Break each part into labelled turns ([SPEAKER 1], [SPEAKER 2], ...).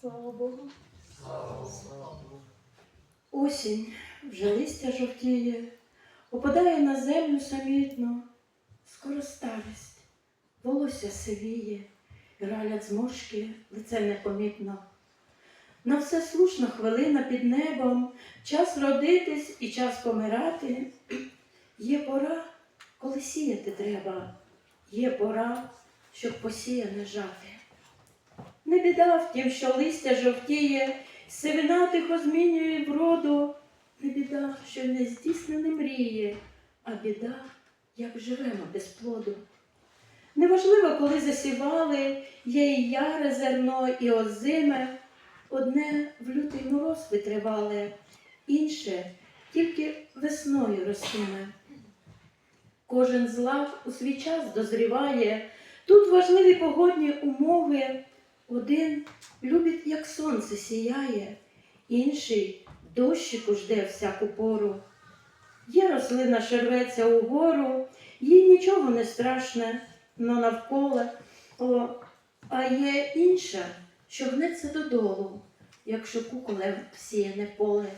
[SPEAKER 1] Слава Богу.
[SPEAKER 2] Осінь вже листя жовтіє, опадає на землю самітно, скоро старість, волосся сивіє, і ралять зморшки, лице непомітно. На все слушна хвилина під небом, час родитись і час помирати. Є пора, коли сіяти треба, є пора, щоб посіяне жати. Не біда в тім, що листя жовтіє, сивина тихо змінює вроду. Не біда, що не здійснене мріє, а біда, як живемо без плоду. Неважливо, коли засівали, є і яре зерно, і озиме, одне в лютий мороз витривале, інше тільки весною ростиме. Кожен з лав у свій час дозріває, тут важливі погодні умови. Один любить, як сонце сіяє, інший дощику жде всяку пору. Є рослина, що рветься угору, їй нічого не страшне, но навколо, о, а є інша, що гнеться додолу, якщо куколем всіяне поле.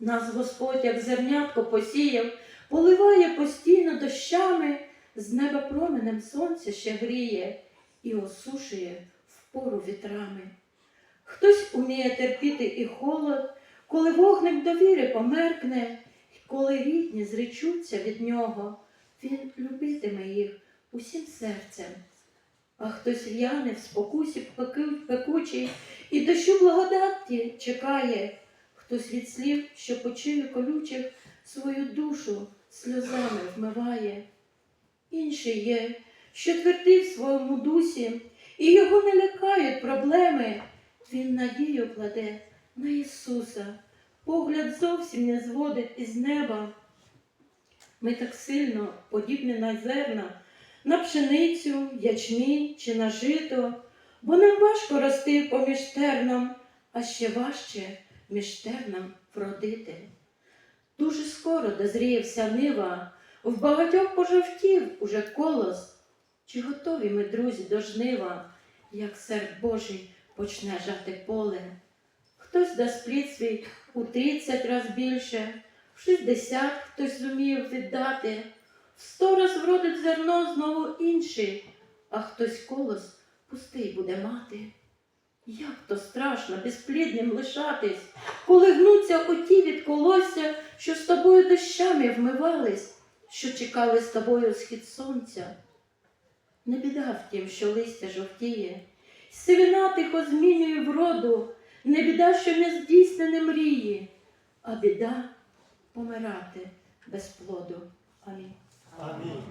[SPEAKER 2] Нас Господь, як зернятко посіяв, поливає постійно дощами, з неба променем сонця ще гріє і осушує впору вітрами. Хтось уміє терпіти і холод, коли вогник довіри померкне, коли рідні зречуться від нього, він любитиме їх усім серцем. А хтось в'яне в спокусі пеку- пекучий і дощу благодаті чекає, хтось від слів, що почує колючих, свою душу сльозами вмиває. Інший є, що твердий в своєму дусі, і його не лякають проблеми. Він надію кладе на Ісуса, погляд зовсім не зводить із неба. Ми так сильно подібні на зерна, на пшеницю, ячмінь чи на жито, бо нам важко рости поміж терном, а ще важче між терном вродити. Дуже скоро дозріє вся нива, в багатьох пожовтів уже колос. Чи готові ми, друзі, до жнива, як серд Божий почне жати поле? Хтось дасть плід свій у тридцять раз більше, в шістдесят хтось зумів віддати, в сто раз вродить зерно знову інший, а хтось колос пустий буде мати. Як то страшно безплідним лишатись, коли гнуться оті від колосся, що з тобою дощами вмивались, що чекали з тобою схід сонця. Не біда в тім, що листя жовтіє, сивина тихо змінює вроду, не біда, що не здійснене мрії, а біда помирати без плоду. Амінь.
[SPEAKER 3] Амінь.